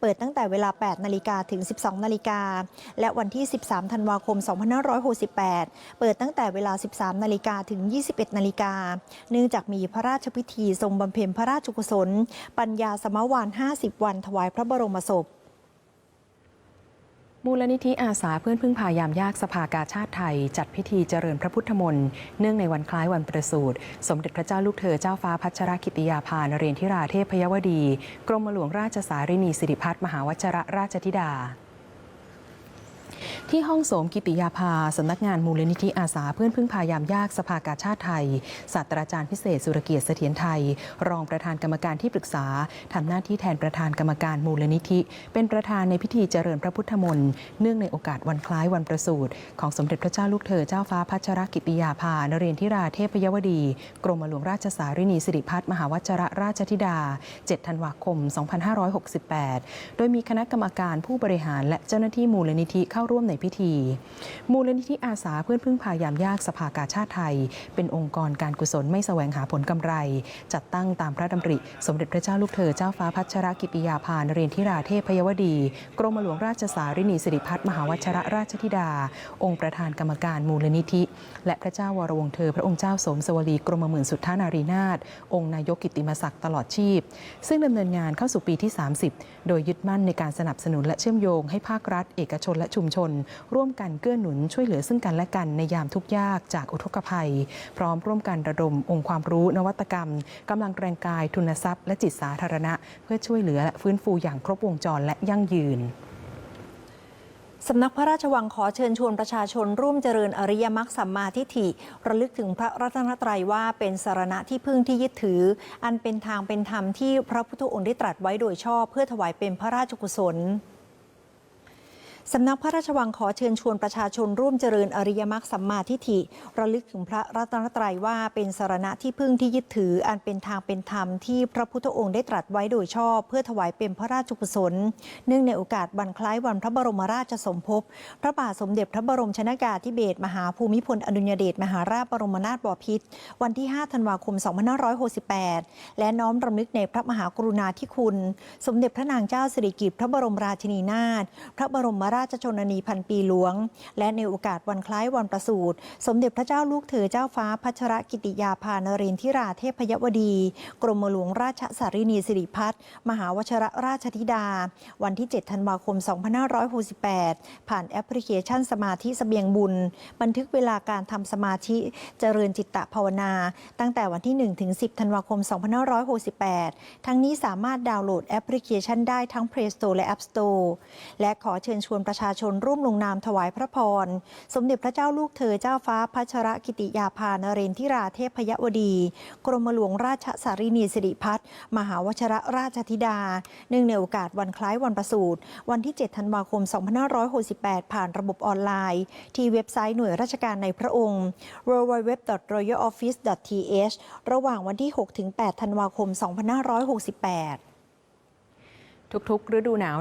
เปิดตั้งแต่เวลา 8 นาฬิกาถึง 12 นาฬิกา และวันที่ 13 ธันวาคม 2568 เปิดตั้งแต่เวลา 13 นาฬิกาถึง 21 นาฬิกา เนื่องจากมีพระราชพิธีทรงบำเพ็ญพระราชกุศล ปัญญาสมวาน 50 วันถวายพระบรมศพ มูลนิธิอาสาเพื่อนพึ่งพายามยากสภากาชาติไทย จัดพิธีเจริญพระพุทธมนต์เนื่องในวันคล้ายวันประสูติ สมเด็จพระเจ้าลูกเธอเจ้าฟ้าพัชรกิติยาภานเรนทิราเทพยวดี กรมหลวงราชสารินีสิริพัฒน์มหาวชระราชธิดา ที่ห้องโสมกิติยาภาสำนักงานมูลนิธิอาสาเพื่อนพึ่งพายามยากสภากาชาติไทยศาสตราจารย์พิเศษสุรเกียรติเสถียรไทย รองประธานกรรมการที่ปรึกษาทำหน้าที่แทนประธานกรรมการมูลนิธิ เป็นประธานในพิธีเจริญพระพุทธมนต์เนื่องในโอกาสวันคล้ายวันประสูติของสมเด็จพระเจ้าลูกเธอเจ้าฟ้าพัชรกิติยาภานเรนทิราเทพยวดี กรมหลวงราชสารินีสิริพัฒน์มหาวชรราชธิดา 7 ธันวาคม 2568 โดยมีคณะกรรมการผู้บริหารและเจ้าหน้าที่มูลนิธิเข้าร่วมในพิธี มูลนิธิอาสาเพื่อนพึ่งพายามยากสภากาชาติไทย เป็นองค์กรการกุศลไม่แสวงหาผลกำไร จัดตั้งตามพระดำริ สมเด็จพระเจ้าลูกเธอเจ้าฟ้าพัชรกิติยาภานเรียนทิราเทพพยวดี กรมหลวงราชสารินีสิริพัฒน์มหาวชระราชธิดา องค์ประธานกรรมการมูลนิธิ และพระเจ้าวรวงเธอ พระองค์เจ้าสมสวลีกรมหมื่นสุทธานารีนาถองค์นายกกิตติมศักดิ์ตลอดชีพ ซึ่งดำเนินงานเข้าสู่ปีที่ 30 โดยยึดมั่นในการสนับสนุนและเชื่อมโยงให้ภาครัฐ เอกชนและชุมชนร่วมกันเกื้อหนุนช่วยเหลือซึ่งกันและกันในยามทุกยากจากอุทกภัย พร้อมร่วมกันระดมองค์ความรู้นวัตกรรมกำลังแรงกายทุนทรัพย์และจิตสาธารณะ เพื่อช่วยเหลือและฟื้นฟูอย่างครบวงจรและยั่งยืนสำนักพระราชวังขอเชิญชวนประชาชนร่วมเจริญอริยมรรคสัมมาทิฏฐิ ระลึกถึงพระรัตนตรัยว่าเป็นสารณะที่พึ่งที่ยึดถือ อันเป็นทางเป็นธรรมที่พระพุทธองค์ได้ตรัสไว้โดยชอบ เพื่อถวายเป็นพระราชกุศล สำนักพระราชวังขอเชิญชวนประชาชนร่วมเจริญอริยมรรคสัมมาทิฏฐิระลึกถึงพระรัตนตรัยว่าเป็นสารณะที่พึ่งที่ยึดถือ อันเป็นทางเป็นธรรมที่พระพุทธองค์ได้ตรัสไว้โดยชอบ เพื่อถวายเป็นพระราชกุศล เนื่องในโอกาสวันคล้ายวันพระบรมราชสมภพพระบาทสมเด็จพระบรมชนากาธิเบศรมหาภูมิพลอดุลยเดชมหาราชบรมนาถบพิตรวันที่ 5 ธันวาคม 2568 และน้อมรำลึกในพระมหากรุณาธิคุณ สมเด็จพระนางเจ้าสิริกิติ์พระบรมราชินีนาถพระบรมราราชชนนีพันปีหลวง และในโอกาสวันคล้ายวันประสูติสมเด็จพระเจ้าลูกเธอเจ้าฟ้าพัชรกิติยาภานเรนทิราเทพยวดี กรมหลวงราชสารินีสิริพัฒน์มหาวชรราชธิดา วันที่ 7 ธันวาคม 2568 ผ่านแอปพลิเคชันสมาธิเสบียงบุญ บันทึกเวลาการทำสมาธิเจริญจิตตภาวนา ตั้งแต่วันที่ 1 ถึง 10 ธันวาคม 2568 ทั้งนี้สามารถดาวน์โหลดแอปพลิเคชันได้ทั้ง Play Store และ App Store และขอเชิญชวนประชาชนร่วมลงนามถวายพระพร สมเด็จพระเจ้าลูกเธอเจ้าฟ้าพัชรกิติยาภานเรนทิราเทพยวดี กรมหลวงราชสารินีสิริพัฒน์มหาวชรราชธิดา เนื่องในโอกาสวันคล้ายวันประสูติวันที่ 7 ธันวาคม 2568 ผ่านระบบออนไลน์ ที่เว็บไซต์หน่วยราชการในพระองค์ www.royaloffice.th ระหว่างวันที่ 6-8 ธันวาคม 2568 ทุกๆ ฤดูหนาว